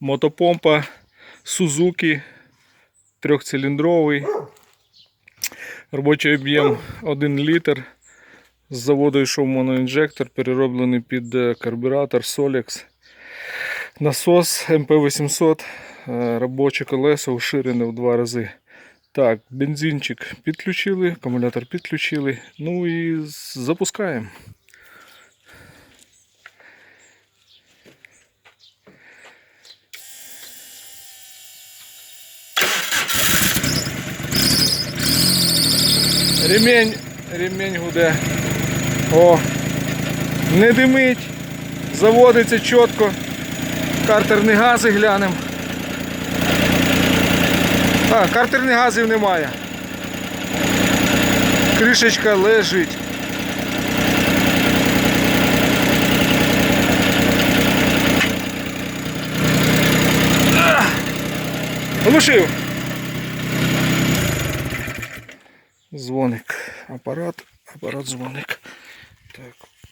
мотопомпа Suzuki трьохциліндровий. Робочий об'єм 1 літр. З заводу йшов моноінжектор, перероблений під е, карбюратор Solex. Насос МП800, е, робоче колесо уширене в два рази. Так, бензинчик підключили, акумулятор підключили. Ну і запускаємо. Ремень, ремень гуде. О, не димить, заводиться чітко. Картерні гази глянемо. А, картерних газів немає. Кришечка лежить. Ах! Дзвоник. Апарат, апарат дзвоник. Так.